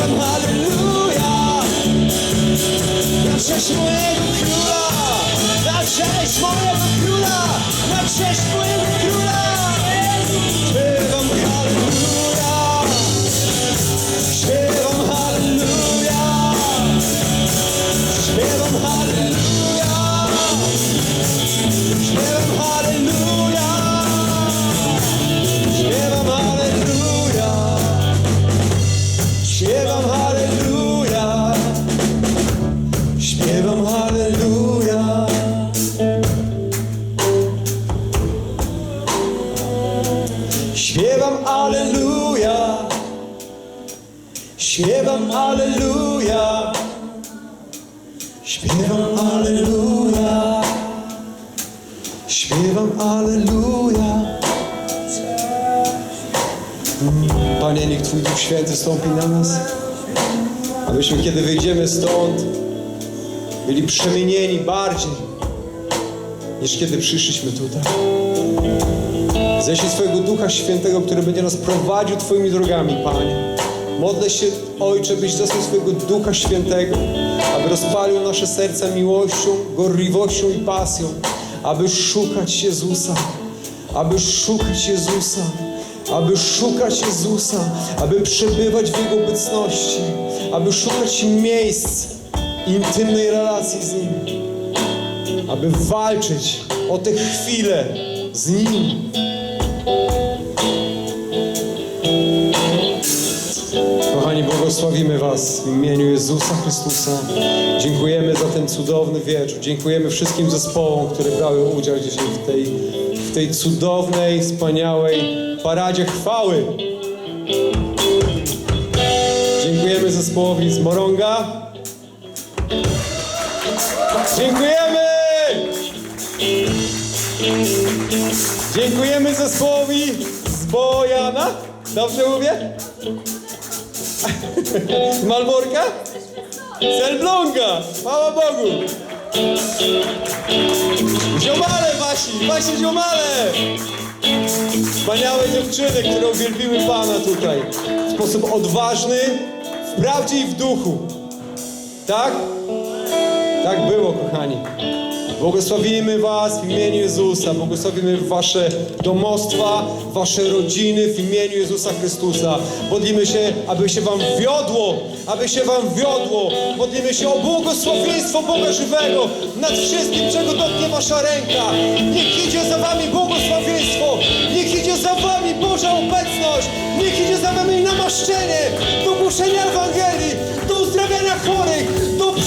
Śpiewam Halleluja Na cześć Śpiewam Halleluja. Śpiewam Alleluja Śpiewam Alleluja Śpiewam Alleluja Śpiewam Alleluja Panie, niech Twój Duch Święty stąpi na nas, abyśmy kiedy wyjdziemy stąd, byli przemienieni bardziej, niż kiedy przyszliśmy tutaj. Ześlij swojego Ducha Świętego, który będzie nas prowadził Twoimi drogami, Panie. Modlę się, Ojcze, byś zesłał swojego Ducha Świętego, aby rozpalił nasze serca miłością, gorliwością i pasją, aby szukać Jezusa, aby szukać Jezusa, aby szukać Jezusa, aby przebywać w Jego obecności, aby szukać miejsc intymnej relacji z Nim, aby walczyć o te chwile z Nim. Kochani, błogosławimy Was w imieniu Jezusa Chrystusa. Dziękujemy za ten cudowny wieczór. Dziękujemy wszystkim zespołom, które brały udział dzisiaj w tej, w tej cudownej, wspaniałej paradzie chwały. Dziękujemy zespołowi z Moronga. Dziękujemy! Dziękujemy zespołowi z Bojana. Dobrze mówię? Z Malborka? Z Elbląga! Bogu! Ziomale wasi! Wasi ziomale! Wspaniałe dziewczyny, które uwielbiły Pana tutaj. W sposób odważny, w prawdzie i w duchu. Tak? Tak było, kochani. Błogosławimy Was w imieniu Jezusa, błogosławimy Wasze domostwa, Wasze rodziny w imieniu Jezusa Chrystusa. Modlimy się, aby się Wam wiodło, aby się Wam wiodło. Modlimy się o błogosławieństwo Boga żywego nad wszystkim, czego dotknie Wasza ręka. Niech idzie za Wami błogosławieństwo, niech idzie za Wami Boża obecność, niech idzie za Wami namaszczenie do głoszenia Ewangelii,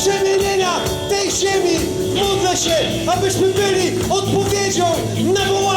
przemienienia tej ziemi. Modlę się, abyśmy byli odpowiedzią na wołanie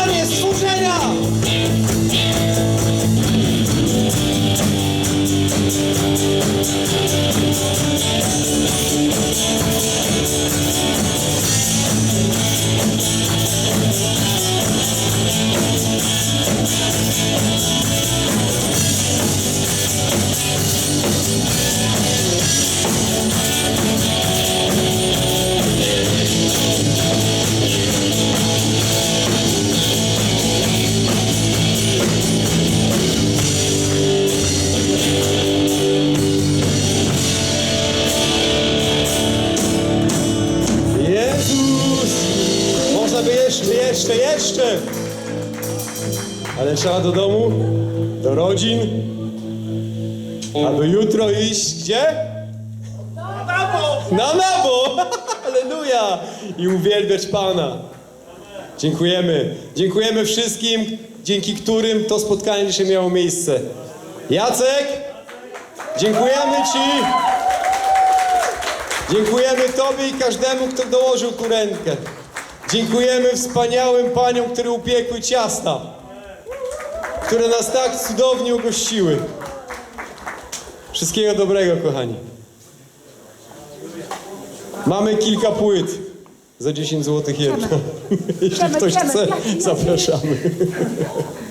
jeszcze, jeszcze! Ale trzeba do domu, do rodzin, aby jutro iść gdzie? Na nabo! Na nabo! Aleluja! I uwielbiać Pana. Dziękujemy. Dziękujemy wszystkim, dzięki którym to spotkanie dzisiaj miało miejsce. Jacek, dziękujemy Ci. Dziękujemy Tobie i każdemu, kto dołożył tu rękę. Dziękujemy wspaniałym paniom, które upiekły ciasta, które nas tak cudownie ugościły. Wszystkiego dobrego, kochani. Mamy kilka płyt. Za 10 zł jedna. Jeśli ktoś chce, zapraszamy.